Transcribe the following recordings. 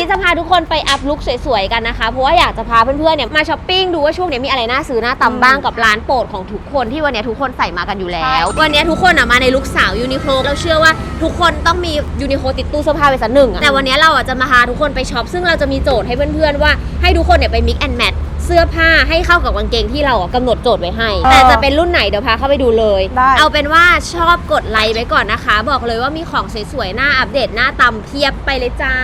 นนี้จะพาทุกคนไปอัพลุคสวยๆกันนะคะ เพราะว่าอยากจะพาเพื่อนๆเนี่ยมาช้อปปิ้งดูว่าช่วงนี้มีอะไรน่าซื้อน่าตำบ้างกับร้านโปรดของทุกคนที่วันนี้ทุกคนใส่มากันอยู่แล้ว วันนี้ทุกคนอะมาในลุคสาวยูนิโคลเราเชื่อว่าทุกคนต้องมียูนิโคลติดตู้เสื้อผ้าไปสักหนึ่งอะแต่วันนี้เราอะจะมาพาทุกคนไปช็อปซึ่งเราจะมีโจทย์ให้เพื่อนๆว่าให้ทุกคนเนี่ยไปมิกแอนแมทเสื้อผ้าให้เข้ากับกางเกงที่เราอะกำหนดโจทย์ไว้ให้เออแต่จะเป็นรุ่นไหนเดี๋ยวพาเข้าไปดูเลย ได้ เอาเป็นว่าชอบกดไลค์ไว้ก่อนนะคะ บอกเลยว่ามีของสวยๆหน้าอัปเดตหน้าตำเพียบไปเลยจ้า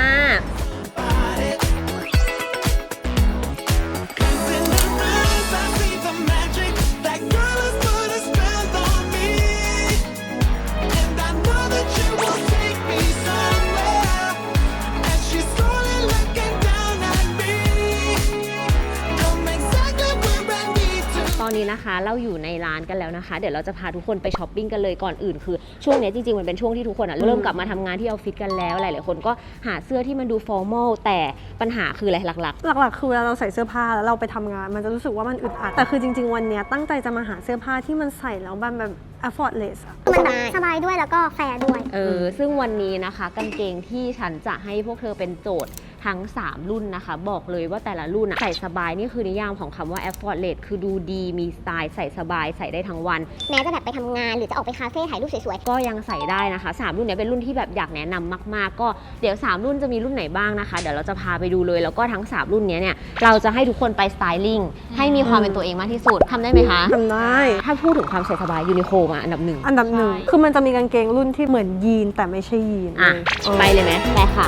อนนี้นะคะ เราอยู่ในร้านกันแล้วนะคะ เดี๋ยวเราจะพาทุกคนไปช้อปปิ้งกันเลยก่อนอื่นคือช่วงนี้จริงๆมันเป็นช่วงที่ทุกคนอะเริ่มกลับมาทำงานที่ออฟฟิศกันแล้วหลายๆคนก็หาเสื้อที่มันดูฟอร์มอลแต่ปัญหาคืออะไรหลัก หลักๆ คือเวลาเราใส่เสื้อผ้าแล้วเราไปทำงาน มันจะรู้สึกว่ามันอึดอัดแต่คือจริง ๆ วันเนี้ยตั้งใจจะมาหาเสื้อผ้าที่มันใส่แล้วมันแบบ effortless อะมันแบบสบายด้วยแล้วก็แฟร์ด้วยๆเออ ซึ่งวันนี้นะคะกางเกงที่ฉันจะให้พวกเธอเป็นโจทย์ทั้ง 3 รุ่นนะคะ บอกเลยว่าแต่ละรุ่นอะใส่สบายนี่คือนิยามของคำว่า effortless คือดูดีมีสไตล์ใส่สบายใส่ได้ทั้งวัน แม้จะแบบไปทำงานหรือจะออกไปคาเฟ่ถ่ายรูปสวยก็ยังใส่ได้นะคะ 3 รุ่นเนี้ยเป็นรุ่นที่แบบอยากแนะนำมาก ๆ ก็เดี๋ยว 3 รุ่นจะมีรุ่นไหนบ้างนะคะ เดี๋ยวเราจะพาไปดูเลยแล้วก็ทั้ง 3 รุ่นเนี้ยเนี่ยเราจะให้ทุกคนไปสไตลิ่งให้มีความเป็นตัวเองมากที่สุดทำได้ไหมคะทำได้ถ้าพูดถึงความใส่สบายยูนิโคมาอันดับหนึ่งอันดับหนึ่งคือมันจะมีกางเกงรุ่นที่เหมือนยีนแต่ไม่ใช่ยีนอะเออ ไปเลยไหมไปค่ะ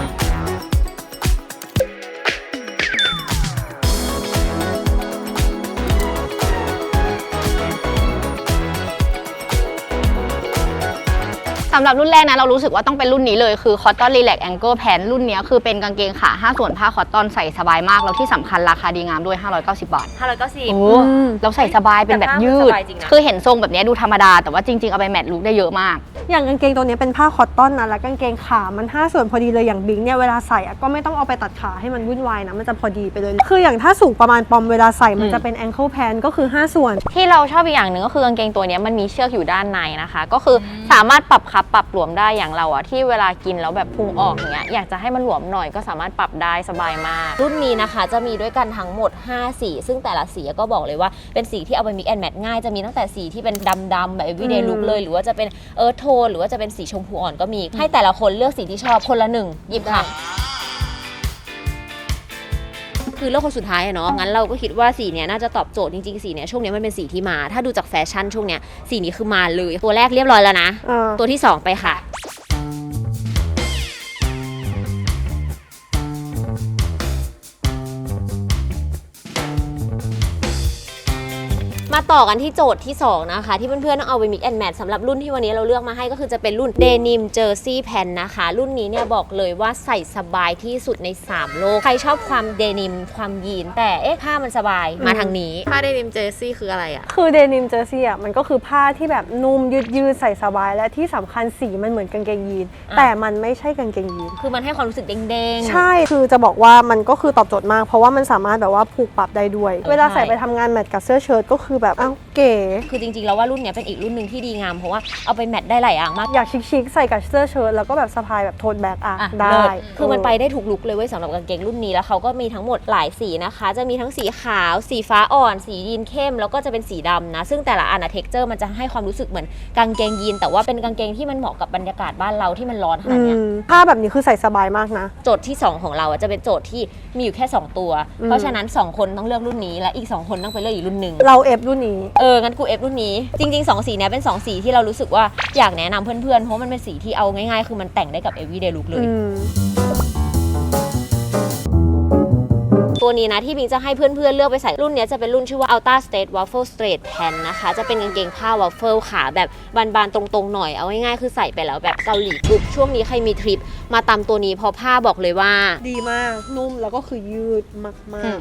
ำหรับรุ่นแรกนะเรารู้สึกว่าต้องเป็นรุ่นนี้เลยคือ Cotton Relax Ankle Pant รุ่นเนี้ยคือเป็นกางเกงขา5ส่วนผ้าคอตตอนใส่สบายมาก แล้วที่สำคัญราคาดีงามด้วย 590 บาท590โอ้เราใส่สบายเป็นแบบยืแต่ผ้ามันดสบายจริงนะ คือเห็นทรงแบบเนี้ยดูธรรมดา แต่ว่าจริง ๆ เอาไปแมทลุคได้เยอะมาก อย่างกางเกงตัวเนี้ยเป็นผ้าคอตตอนนะแล้วกางเกงขามัน 5 ส่วนพอดีเลยอย่างบิงเนี่ยเวลาใส่อะก็ไม่ต้องเอาไปตัดขาให้มันวุ่นวายนะมันจะพอดีไปเลย คืออย่างถ้าสูงประมาณปอมเวลาใส่มันจะเป็น ankle pant ก็คือ 5 ส่วน ที่เราชอบอีกอย่างหนึ่งก็คือกางเกงตัวเนี้ยมันมีเชือกอยู่ด้านในนะคะ ก็คือสามารถปรับคับปรับหลวมได้อย่างเราอะที่เวลากินแล้วแบบพุงออกอย่างเงี้ยอยากจะให้มันหลวมหน่อยก็สามารถปรับได้สบายมาก รุ่นนี้นะคะจะมีด้วยกันทั้งหมด 5 สี ซึ่งแต่ละสีก็บอกเลยว่าเป็นสีที่เอาไปมิกแอนแมทง่ายจะมีตั้งแต่สีที่เป็นดำๆแบบ everyday อืม look เลย หรือว่าจะเป็นเอิร์ธโทนหรือว่าจะเป็นสีชมพูอ่อนก็มี ให้แต่ละคนเลือกสีที่ชอบคนละหนึ่งหยิบค่ะ คือเลือกคนสุดท้ายอะเนาะงั้นเราก็คิดว่าสีเนี้ยน่าจะตอบโจทย์จริงๆสีเนี้ยช่วงเนี้ยมันเป็นสีที่มา ถ้าดูจากแฟชั่นช่วงเนี้ยสีนี้คือมาเลยตัวแรกเรียบร้อยแล้วนะ เออตัวที่สองไปค่ะ มาต่อกันที่โจทย์ที่ 2 นะคะ ที่เพื่อนๆต้องเอาไป mix and match สำหรับรุ่นที่วันนี้เราเลือกมาให้ก็คือจะเป็นรุ่น denim jersey pant นะคะ รุ่นนี้เนี่ยบอกเลยว่าใส่สบายที่สุดใน 3 โลก ใครชอบความเดนิมความยีน แต่เอ๊ะผ้ามันสบายมาทางนี้ ผ้าเดนิมเจอซี่คืออะไรอะคือเดนิมเจอร์ซี่อะมันก็คือผ้าที่แบบนุ่มยืดยืดๆใส่สบาย และที่สำคัญสีมันเหมือนกางเกงยีนอะแต่มันไม่ใช่กางเกงยีน คือมันให้ความรู้สึกเด้งๆ ใช่ คือจะบอกว่ามันก็คือตอบโจทย์มาก เพราะว่ามันสามารถแบบว่าผูกปรับได้ด้วยเออเวลาใส่ใช่ไปทำงานแมทกับเสื้อเชิ้ตก็คือแบบอ้าวเก๋ คือจริงๆ แล้วว่ารุ่นเนี้ยเป็นอีกรุ่นหนึ่งที่ดีงาม เพราะว่าเอาไปแมทได้หลายอย่างมากอยากชิคๆใส่กับเสื้อเชิ้ตแล้วก็แบบสะพายแบบโทนแบ็กอะอะได้เลิศคือมันไปได้ถูกลุกเลยเว้ยสำหรับกางเกงรุ่นนี้แล้วเขาก็มีทั้งหมดหลายสีนะคะ จะมีทั้งสีขาว สีฟ้าอ่อน สียีนเข้ม แล้วก็จะเป็นสีดำนะ ซึ่งแต่ละอันอะเท็กเจอร์มันจะให้ความรู้สึกเหมือนกางเกงยีน แต่ว่าเป็นกางเกงที่มันเหมาะกับบรรยากาศบ้านเราที่มันร้อนขอืนาดเนี้ยมผ้าแบบนี้คือใส่สบายมากนะ โจทย์ที่ 2 ของเราอะจะเป็นโจทย์ที่มีอยู่แค่ 2 ตัว อืม เพราะฉะนั้น 2 คนต้องเลือกรุ่นนี้และอีก 2 คนต้องไปเลือกอีกรุ่นหนึ่งเราเอฟรุ่นนี้ เออ งั้นกูเอฟรุ่นนี้ จริง ๆ 2 สีเนี้ยเป็น 2 สีที่เรารู้สึกว่าอยากแนะนำเพื่อนๆ เพราะมันเป็นสีที่เอาง่ายๆ คือมันแต่งได้กับ everyday look เลย อืม ตัวนี้นะที่บิงจะให้เพื่อนๆเลือกไปใส่รุ่นเนี้ยจะเป็นรุ่นชื่อว่า Ultra State Waffle Straight Pant นะคะ จะเป็นกางเกงผ้า waffle ขาแบบบานๆตรงๆหน่อยเอาง่ายๆคือใส่ไปแล้วแบบเกาหลีกรุบช่วงนี้ใครมีทริป มาตามตัวนี้เพราะผ้าบอกเลยว่า ดีมากนุ่มแล้วก็คือยืดมาก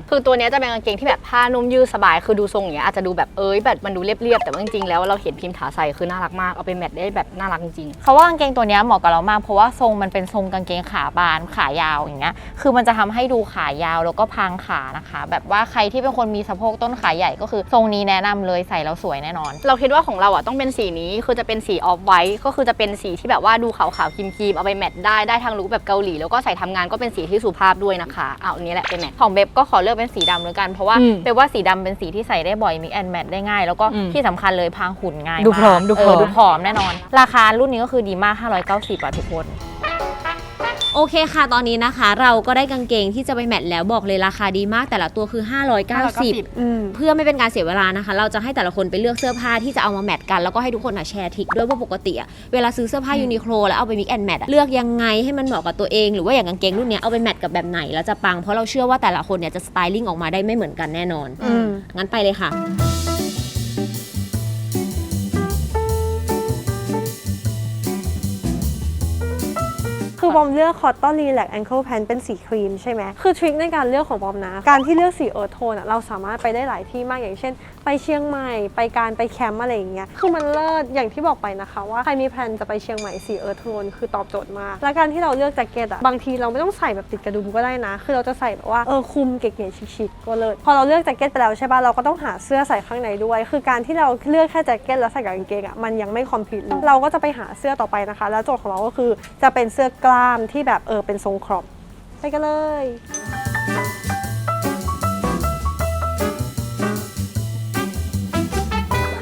คือตัวเนี้ยจะเป็นกางเกงที่แบบผ้านุ่มยืดสบายคือดูทรงอย่างเงี้ยอาจจะดูแบบเอ้ยแบบมันดูเรียบๆแต่ว่าจริงๆแล้วเราเห็นพิมพ์ถาใส่คือน่ารักมากเอาไปแมทได้แบบน่ารักจริงๆเพราะว่ากางเกงตัวเนี้ยเหมาะกับเรามากเพราะว่าทรงมันเป็นทรงกางเกงขาบานขายาวอย่างเงี้ยคือมันจะทำให้ดูขายาวแล้วก็พาางขานะคะ แบบว่าใครที่เป็นคนมีสะโพกต้นขาใหญ่ก็คือทรงนี้แนะนำเลยใส่แล้วสวยแน่นอน เราคิดว่าของเราอะต้องเป็นสีนี้คือจะเป็นสีออฟไวท์ก็คือจะเป็นสีที่แบบว่าดูขาวๆครีมๆเอาไปแมทได้ได้ทั้งลุคแบบเกาหลีแล้วก็ใส่ทำงานก็เป็นสีที่สุภาพด้วยนะคะเอาอันนี้แหละเป็นแมทของเบบก็ขอเลือกเป็นสีดำแล้วกันเพราะว่าอืมเบบว่าสีดำเป็นสีที่ใส่ได้บ่อยมิกแอนแมทได้ง่าย แล้วก็อืมที่สำคัญเลยพรางหุ่นง่ายดูผอมากดูผอมเดูผอมแน่นอน ราคารุ่นนี้ก็คือดีมาก590บาททุกคน โอเคค่ะตอนนี้นะคะ เราก็ได้กางเกงที่จะไปแมทแล้วบอกเลยราคาดีมากแต่ละตัวคือ 590 อืม เพื่อไม่เป็นการเสียเวลานะคะ เราจะให้แต่ละคนไปเลือกเสื้อผ้าที่จะเอามาแมทกันแล้วก็ให้ทุกคนอะแชร์ทริกด้วยว่าปกติอะเวลาซื้อเสื้อผ้ายูนิโคลแล้วเอาไปมิกแอนแมทเลือกยังไงให้มันเหมาะกับตัวเอง หรือว่าอย่างกางเกงรุ่นเนี้ยเอาไปแมทกับแบบไหนแล้วจะปังเพราะเราเชื่อว่าแต่ละคนเนี่ยจะสไตลิ่งออกมาได้ไม่เหมือนกันแน่นอนอืม งั้นไปเลยค่ะ คือบอมเลือกคอตตอนรีแลกแองเกิลแพนเป็นสีครีมใช่ไหมคือทริคในการเลือกของบอมนะ การที่เลือกสีเอิร์ธโทนอะเราสามารถไปได้หลายที่มากอย่างเช่น ไปเชียงใหม่ ไปการไปแคมป์อะไรอย่างเงี้ยคือมันเลิศอย่างที่บอกไปนะคะว่าใครมีแพลนจะไปเชียงใหม่สีเอิร์ธโทนคือตอบโจทย์มากและการที่เราเลือกแจ็คเก็ตอะบางทีเราไม่ต้องใส่แบบติดกระดุมก็ได้นะ คือเราจะใส่แบบว่าเออคุมเก๋ๆชิคๆก็เลิศพอเราเลือกแจ็คเก็ตไปแล้วใช่ป่ะเราก็ต้องหาเสื้อใส่ข้างในด้วย คือการที่เราเลือกแค่แจ็คเก็ตแล้วใส่กับกางเกงอะมันยังไม่คอมพลีทเราก็จะไปหาเสื้อต่อไปนะคะ แล้วโจทย์ของเราก็คือจะเป็นเสื้อกล้ามที่แบบเออเป็นทรงครอบไปกันเลย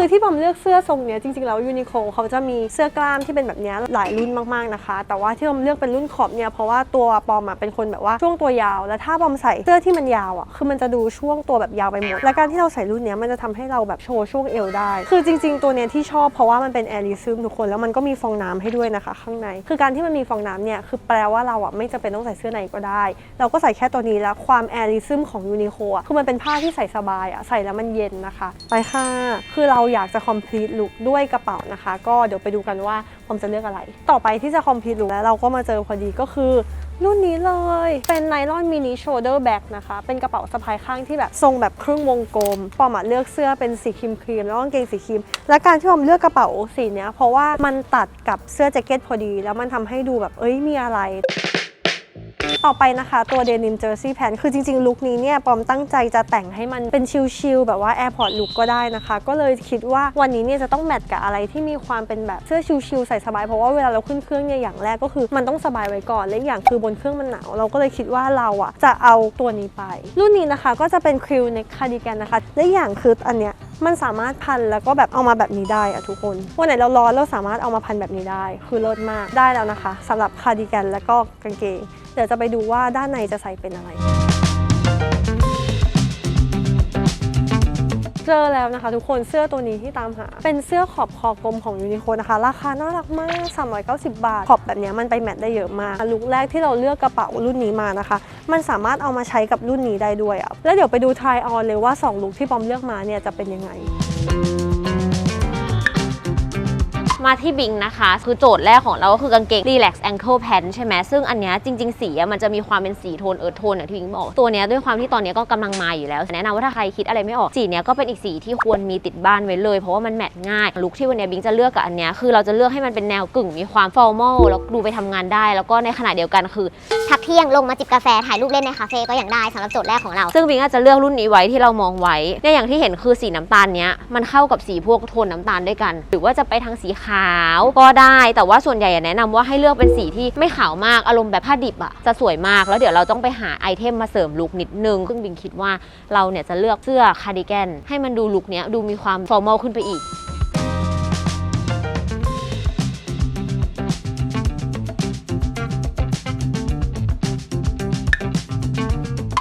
คือที่บอมเลือกเสื้อทรงเนี้ยจริงๆแล้วยูนิโคเขาจะมีเสื้อกล้ามที่เป็นแบบเนี้ยหลายรุ่นมากๆนะคะ แต่ว่าที่บอมเลือกเป็นรุ่นขอบเนี่ยเพราะว่าตัวปอมอะเป็นคนแบบว่าช่วงตัวยาว แล้วถ้าบอมใส่เสื้อที่มันยาวอะคือมันจะดูช่วงตัวแบบยาวไปหมดและการที่เราใส่รุ่นเนี้ยมันจะทำให้เราแบบโชว์ช่วงเอวได้ คือจริง ๆ ตัวเนี้ยที่ชอบเพราะว่ามันเป็นแอริซึมทุกคนแล้วมันก็มีฟองน้ำให้ด้วยนะคะ ข้างใน คือการที่มันมีฟองน้ำเนี่ยคือแปลว่าเราอะไม่จำเป็นต้องใส่เสื้อในก็ได้ เราก็ใส่แค่ตัวนี้แล้วความแอริซึมของยูนิโคอะคือมันเป็นผ้าที่ใส่สบายอะใส่แล้วมันเย็นนะคะไปค่ะคือเราอยากจะ complete look ด้วยกระเป๋านะคะ ก็เดี๋ยวไปดูกันว่าผมจะเลือกอะไร ต่อไปที่จะ complete look แล้วเราก็มาเจอพอดีก็คือรุ่นนี้เลย เป็นไนลอนมินิโชเดอร์แบ็กนะคะ เป็นกระเป๋าสะพายข้างที่แบบทรงแบบครึ่งวงกลม ปอมอะเลือกเสื้อเป็นสีครีมครีมแล้วกางเกงสีครีม และการที่ปอมเลือกกระเป๋าสีเนี้ยเพราะว่ามันตัดกับเสื้อแจ็คเก็ตพอดี แล้วมันทำให้ดูแบบเอ้ยมีอะไร ต่อไปนะคะ ตัวเดนิมเจอร์ซี่แพนคือจริง ๆ ลุคนี้เนี่ยปอมตั้งใจจะแต่งให้มันเป็นชิลๆแบบว่าแอร์พอร์ตลุคก็ได้นะคะ ก็เลยคิดว่าวันนี้เนี่ยจะต้องแมทกับอะไรที่มีความเป็นแบบเสื้อชิลๆใส่สบายเพราะว่าเวลาเราขึ้นเครื่องเนี่ยอย่างแรกก็คือมันต้องสบายไว้ก่อนและอย่างคือบนเครื่องมันหนาวเราก็เลยคิดว่าเราอะจะเอาตัวนี้ไป รุ่นนี้นะคะก็จะเป็นคริวเนคาร์ดิแกนนะคะและอย่างคืออันเนี้ย มันสามารถพันแล้วก็แบบเอามาแบบนี้ได้อะทุกคน วันไหนเราร้อนเราสามารถเอามาพันแบบนี้ได้ คือเลิศมากได้แล้วนะคะสำหรับคาร์ดิแกนแล้วก็กางเกง เดี๋ยวจะไปดูว่าด้านในจะใส่เป็นอะไร เจอแล้วนะคะ ทุกคนเสื้อตัวนี้ที่ตามหา เป็นเสื้อขอบคอกลมของยูนิโคนะคะ ราคาน่ารักมาก 390 บาท ขอบแบบนี้มันไปแมทได้เยอะมากลุคแรกที่เราเลือกกระเป๋ารุ่นนี้มานะคะ มันสามารถเอามาใช้กับรุ่นนี้ได้ด้วยอะแล้วเดี๋ยวไปดูทายออนเลยว่า 2 ลุคที่ปอมเลือกมาเนี่ยจะเป็นยังไง มาที่บิงนะคะ คือโจทย์แรกของเราก็คือกางเกง relax ankle pant ใช่ไหมซึ่งอันเนี้ยจริง ๆ สีอะมันจะมีความเป็นสีโทนเอิร์ธโทนอย่างที่บิงบอกตัวเนี้ยด้วยความที่ตอนเนี้ยก็กำลังมาอยู่แล้ว แนะนำว่าถ้าใครคิดอะไรไม่ออกสีเนี้ยก็เป็นอีกสีที่ควรมีติดบ้านไว้เลย เพราะว่ามันแมทง่ายลุคที่วันเนี้ยบิงจะเลือกกับอันเนี้ยคือเราจะเลือกให้มันเป็นแนวกึ่งมีความ formal แล้วดูไปทำงานได้ แล้วก็ในขณะเดียวกันคือพักเที่ยงลงมาจิบกาแฟถ่ายรูปเล่นในคาเฟ่ก็ยังได้สำหรับโจทย์แรกของเรา ซึ่งบิงอาจจะเลือกรุ่นนี้ไว้ที่เรามองไว้เนี่ยอย่างที่เห็นคือสีน้ำตาลเนี้ยมันเข้ากับสีพวกโทนน้ำตาลด้วยกัน หรือว่าจะไปทางสีขาวก็ได้แต่ว่าส่วนใหญ่แนะนำว่าให้เลือกเป็นสีที่ไม่ขาวมากอารมณ์แบบผ้าดิบอะจะสวยมากแล้วเดี๋ยวเราต้องไปหาไอเทมมาเสริมลุคนิดนึงซึ่งบิงคิดว่าเราเนี่ยจะเลือกเสื้อคาร์ดิแกนให้มันดูลุคเนี้ยดูมีความฟอร์มอลขึ้นไปอีก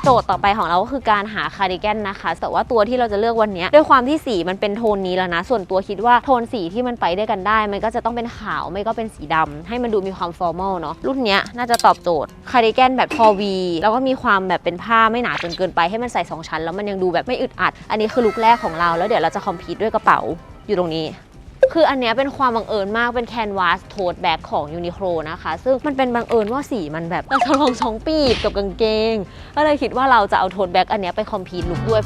โจทย์ต่อไปของเราก็คือการหาคาร์ดิแกนนะคะ แต่ว่าตัวที่เราจะเลือกวันนี้ด้วยความที่สีมันเป็นโทนนี้แล้วนะ ส่วนตัวคิดว่าโทนสีที่มันไปด้วยกันได้ มันก็จะต้องเป็นขาวไม่ก็เป็นสีดำให้มันดูมีความฟอร์มอลเนาะรุ่นนี้น่าจะตอบโจทย์คาร์ดิแกนแบบพอวีแล้วก็มีความแบบเป็นผ้าไม่หนาจนเกินไปให้มันใส่สองชั้น แล้วมันยังดูแบบไม่อึดอัด อันนี้คือลุคแรกของเราแล้วเดี๋ยวเราจะคอมพีทด้วยกระเป๋าอยู่ตรงนี้ คืออันเนี้ยเป็นความบังเอิญมากเป็นแคนวาสโทดแบ็กของยูนิโคลนะคะ ซึ่งมันเป็นบังเอิญว่าสีมันแบบกระลองสองปีบกับกางเกง ก็เลยคิดว่าเราจะเอาโทดแบ็กอันเนี้ยไปคอมพีทลุกด้วย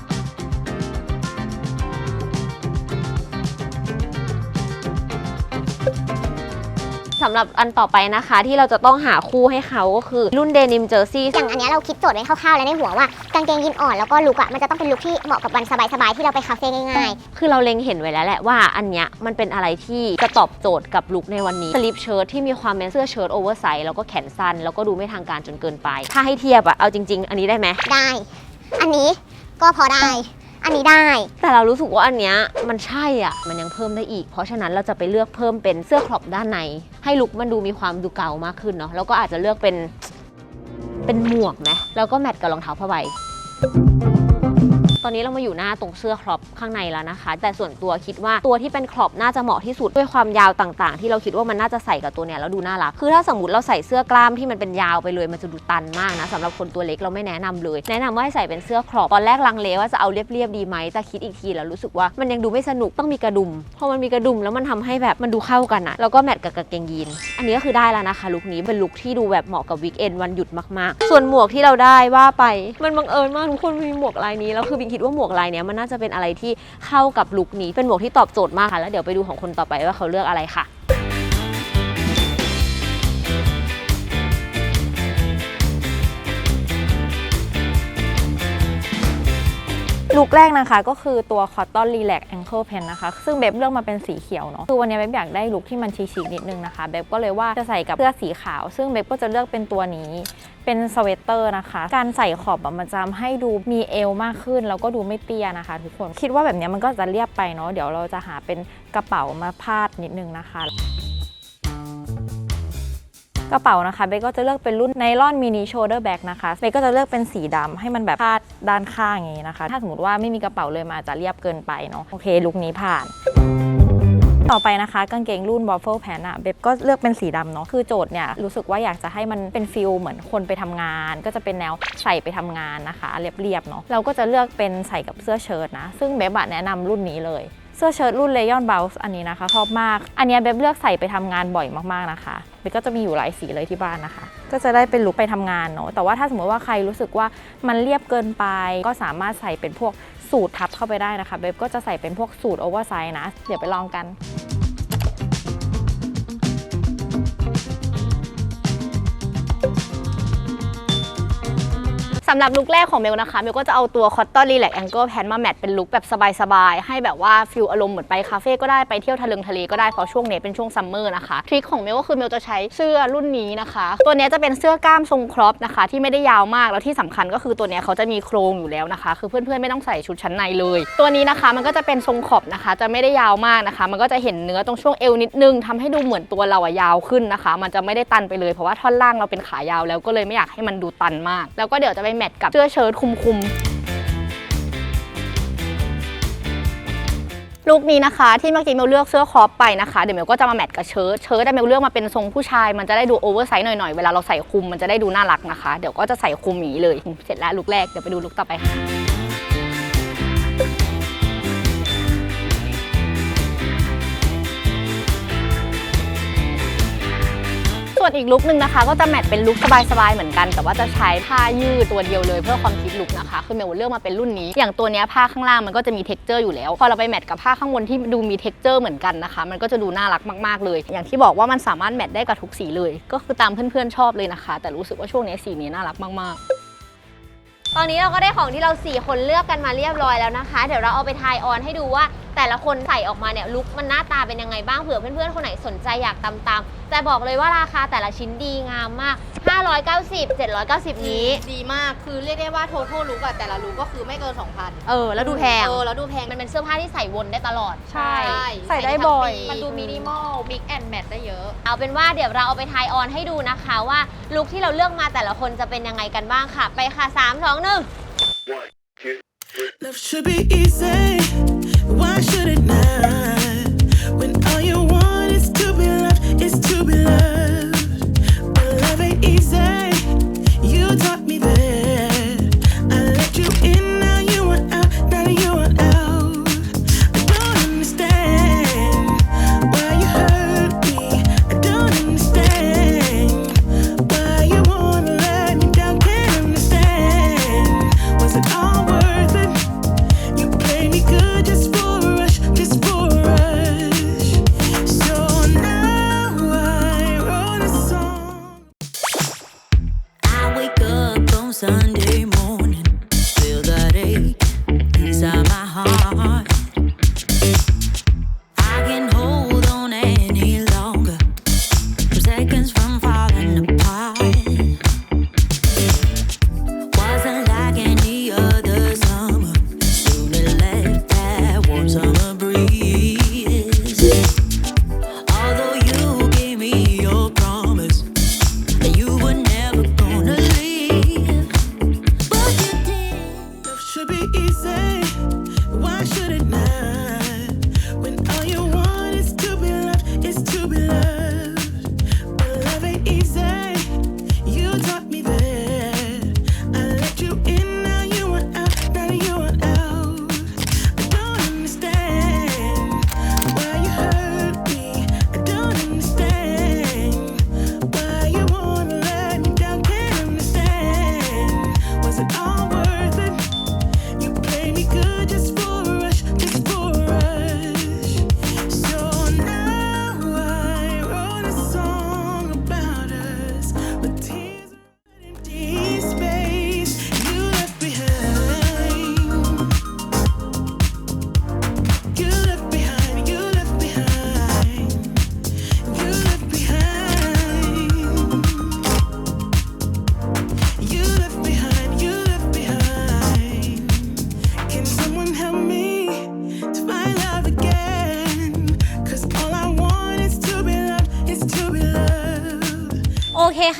ำหรับอันต่อไปนะคะ ที่เราจะต้องหาคู่ให้เขาก็คือรุ่นเดนิมเจอร์ซี่อย่างอันเนี้ยเราคิดโจทย์ไว้คร่าวๆแล้วในหัวว่ากางเกงยีนอ่อนแล้วก็ลุกอะมันจะต้องเป็นลุคที่เหมาะกับวันสบายๆที่เราไปคาเฟ่ง่ายๆ คือเราเล็งเห็นไว้แล้วแหละว่าอันเนี้ยมันเป็นอะไรที่จะตอบโจทย์กับลุคในวันนี้สลิปเชิ้ตที่มีความเป็นเสื้อเชิ้ตโอเวอร์ไซส์แล้วก็แขนสั้นแล้วก็ดูไม่ทางการจนเกินไป ถ้าให้เทียบอะเอาจริง ๆ อันนี้ได้ไหมได้ อันนี้ก็พอได้ อันนี้ได้ แต่เรารู้สึกว่าอันเนี้ยมันใช่อะ มันยังเพิ่มได้อีก เพราะฉะนั้นเราจะไปเลือกเพิ่มเป็นเสื้อครอปด้านใน ให้ลุคมันดูมีความดูเก่ามากขึ้นเนาะ แล้วก็อาจจะเลือกเป็นเป็นหมวกนะแล้วก็แมทกับรองเท้าผ้าใบ ตอนนี้เรามาอยู่หน้าตรงเสื้อครอปข้างในแล้วนะคะ แต่ส่วนตัวคิดว่าตัวที่เป็นครอปน่าจะเหมาะที่สุดด้วยความยาวต่างๆ ที่เราคิดว่ามันน่าจะใส่กับตัวเนี้ยแล้วดูน่ารัก คือถ้าสมมติเราใส่เสื้อกล้ามที่มันเป็นยาวไปเลยมันจะดูตันมากนะสำหรับคนตัวเล็กเราไม่แนะนำเลย แนะนำว่าให้ใส่เป็นเสื้อครอปตอนแรกลังเลว่าจะเอาเรียบๆดีไหมแต่คิดอีกทีแล้วรู้สึกว่ามันยังดูไม่สนุกต้องมีกระดุมพอมันมีกระดุมแล้วมันทำให้แบบมันดูเข้ากันอะแล้วก็แมทกับกางเกงยีน อันนี้ก็คือได้แล้วนะคะลุคนี้เป็นลุคที่ดูแบบเหมาะกับวีคเอนวันหยุดมากๆ ส่วนหมวกที่เราได้ว่าไปมันบังเอิญมากทุกคนมีหมวกลายนี้แล้วคือบิงคิดว่าหมวกลายเนี้ยมันน่าจะเป็นอะไรที่เข้ากับลุคนี้เป็นหมวกที่ตอบโจทย์มากค่ะแล้วเดี๋ยวไปดูของคนต่อไปว่าเขาเลือกอะไรค่ะ ลุคแรกนะคะก็คือตัว Cotton Relax Ankle Pen นะคะ ซึ่งเบบเลือกมาเป็นสีเขียวเนาะคือวันนี้เบบอยากได้ลุคที่มันชิคๆนิดนึงนะคะเบบก็เลยว่าจะใส่กับเสื้อสีขาว ซึ่งเบบก็จะเลือกเป็นตัวนี้เป็นสเวตเตอร์นะคะ การใส่ขอบอะมันจะให้ดูมีเอวมากขึ้น แล้วก็ดูไม่เตี้ยนะคะ ทุกคนคิดว่าแบบนี้มันก็จะเรียบไปเนาะเดี๋ยวเราจะหาเป็นกระเป๋ามาพาดนิดนึงนะคะ กระเป๋านะคะเบก็จะเลือกเป็นรุ่นไนลอนมินิโชเดอร์แบ็กนะคะเบก็จะเลือกเป็นสีดำให้มันแบบพาดด้านข้างอย่างนี้นะคะ ถ้าสมมติว่าไม่มีกระเป๋าเลยมันอาจจะเรียบเกินไปเนาะโอเคลุคนี้ผ่านต่อไปนะคะกางเกงรุ่น waffle pant อะเบบก็เลือกเป็นสีดำเนาะคือโจทย์เนี่ยรู้สึกว่าอยากจะให้มันเป็นฟิลเหมือนคนไปทำงาน ก็จะเป็นแนวใส่ไปทำงานนะคะ เรียบๆเนาะเราก็จะเลือกเป็นใส่กับเสื้อเชิ้ตนะ ซึ่งเบบแนะนำรุ่นนี้เลย เสื้อเชิ้ตรุ่น Rayon b o u n c e อันนี้นะคะชอบมาก อันนี้เบบเลือกใส่ไปทำงานบ่อยมากๆนะคะเบบก็จะมีอยู่หลายสีเลยที่บ้านนะคะ ก็จะได้เป็นลุคไปทำงานเนาะแต่ว่าถ้าสมมติว่าใครรู้สึกว่ามันเรียบเกินไป ก็สามารถใส่เป็นพวกสูททับเข้าไปได้นะคะเบบก็จะใส่เป็นพวกสูทโอเวอร์ไซส์นะ เดี๋ยวไปลองกัน สำหรับลุคแรกของเมลนะคะเมลก็จะเอาตัว Cotton Relax Ankle Pant มาแมทเป็นลุคแบบสบายๆ ให้แบบว่าฟิลอารมณ์เหมือนไปคาเฟ่ก็ได้ไปเที่ยวทะเลทะเลก็ได้เพราะช่วงนี้เป็นช่วงซัมเมอร์นะคะ ทริคของเมลก็คือเมลจะใช้เสื้อรุ่นนี้นะคะ ตัวนี้จะเป็นเสื้อกล้ามทรงครอปนะคะ ที่ไม่ได้ยาวมากแล้วที่สำคัญก็คือตัวนี้เขาจะมีโครงอยู่แล้วนะคะ คือเพื่อนๆไม่ต้องใส่ชุดชั้นในเลย ตัวนี้นะคะมันก็จะเป็นทรงขอบนะคะ จะไม่ได้ยาวมากนะคะ มันก็จะเห็นเนื้อตรงช่วงเอวนิดนึงทำให้ดูเหมือนตัวเราอะยาวขึ้นนะคะ มันจะไม่ได้ตันไปเลยเพราะว่าท่อนล่างเราเป็นขายาวแล้วก็เลยไม่อยากให้มันดูตันมาก แล้วก็เดี๋ยวจะไปแมทกับเสื้อเชิ้ตคุมๆลุคนี้นะคะที่เมื่อกี้เมลเลือกเสื้อคอปไปนะคะเดี๋ยวเมลก็จะมาแมทกับเชิ้ตเชิ้ตแต่เมลเลือกมาเป็นทรงผู้ชาย มันจะได้ดูโอเวอร์ไซส์หน่อยๆ เวลาเราใส่คุมมันจะได้ดูน่ารักนะคะ เดี๋ยวก็จะใส่คุมอย่างนี้เลย เสร็จแล้วลุคแรกเดี๋ยวไปดูลุคต่อไปค่ะ วนอีกลุคนึงนะคะ ก็จะแมทเป็นลุคสบายๆเหมือนกัน แต่ว่าจะใช้ผ้ายืดตัวเดียวเลยเพื่อความคิดลุคนะคะคือเมลเลือกมาเป็นรุ่นนี้ อย่างตัวนี้ผ้าข้างล่างมันก็จะมีเท็กเจอร์อยู่แล้ว พอเราไปแมทกับผ้าข้างบนที่ดูมีเท็กเจอร์เหมือนกันนะคะ มันก็จะดูน่ารักมากๆเลย อย่างที่บอกว่ามันสามารถแมทได้กับทุกสีเลย ก็คือตามเพื่อนๆชอบเลยนะคะ แต่รู้สึกว่าช่วงนี้สีนี้น่ารักมากๆตอนนี้เราก็ได้ของที่เรา 4 คนเลือกกันมาเรียบร้อยแล้วนะคะ เดี๋ยวเราเอาไปทายออนให้ดูว่า แต่ละคนใส่ออกมาเนี่ยลุคมันหน้าตาเป็นยังไงบ้างเผื่อเพื่อนๆคนไหนสนใจอยากตามตามๆ แต่บอกเลยว่าราคาแต่ละชิ้นดีงามมาก 590 790 นี้ ดีมากคือเรียกได้ว่า total ลุกอะแต่ละลุกก็คือไม่เกิน 2,000 เออ แล้วดูแพง เออ แล้วดูแพง มันเป็นเสื้อผ้าที่ใส่วนได้ตลอดใช่ใช่ ใส่ได้บ่อย มันดูมินิมอลบิ๊กแอนด์แมทได้เยอะ เอาเป็นว่าเดี๋ยวเราเอาไปทายออนให้ดูนะคะว่าลุคที่เราเลือกมาแต่ละคนจะเป็นยังไงกันบ้างค่ะ ไปค่ะ 3 2 1 Love should be easy. Why should it not?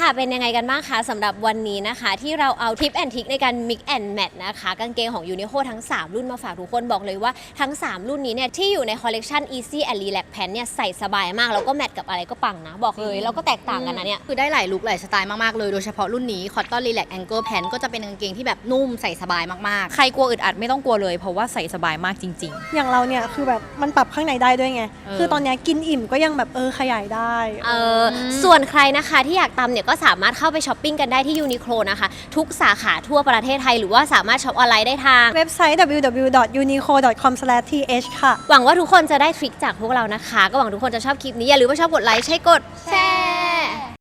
คค่ะเป็นยังไงกันบ้างคะสำหรับวันนี้นะคะ ที่เราเอาทิปแอนทิกในการ mix and match นะคะกางเกงของ Uniqlo ทั้ง 3 รุ่นมาฝากทุกคนบอกเลยว่าทั้ง 3 รุ่นนี้เนี่ยที่อยู่ในคอลเลกชัน Easy and Relax Pant เนี่ยใส่สบายมาก แล้วก็แมทกับอะไรก็ปังนะ บอกเลยแล้วก็แตกต่างกันนะเนี่ยคือได้หลายลุคหลายสไตล์มาก ๆ เลย โดยเฉพาะรุ่นนี้ Cotton Relax Ankle Pant ก็จะเป็นกางเกงที่แบบนุ่มใส่สบายมากใครกลัวอึดอัดไม่ต้องกลัวเลย เพราะว่าใส่สบายมากจริงๆอย่างเราเนี่ยคือแบบมันปรับข้างในได้ด้วยไง เออ คือตอนเนี้ยกินอิ่มก็ยังแบบเออขยายได้ เออส่วนใครนะคะที่อยากตำเนี่ยก็สามารถเข้าไปช้อปปิ้งกันได้ที่ Uniqlo นะคะ ทุกสาขาทั่วประเทศไทย หรือว่าสามารถช็อปออนไลน์ได้ทาง เว็บไซต์ www.uniqlo.com/th ค่ะ หวังว่าทุกคนจะได้ทริคจากพวกเรานะคะ ก็หวังทุกคนจะชอบคลิปนี้อย่าลืมว่าชอบกดไลค์ใช่กดแชร์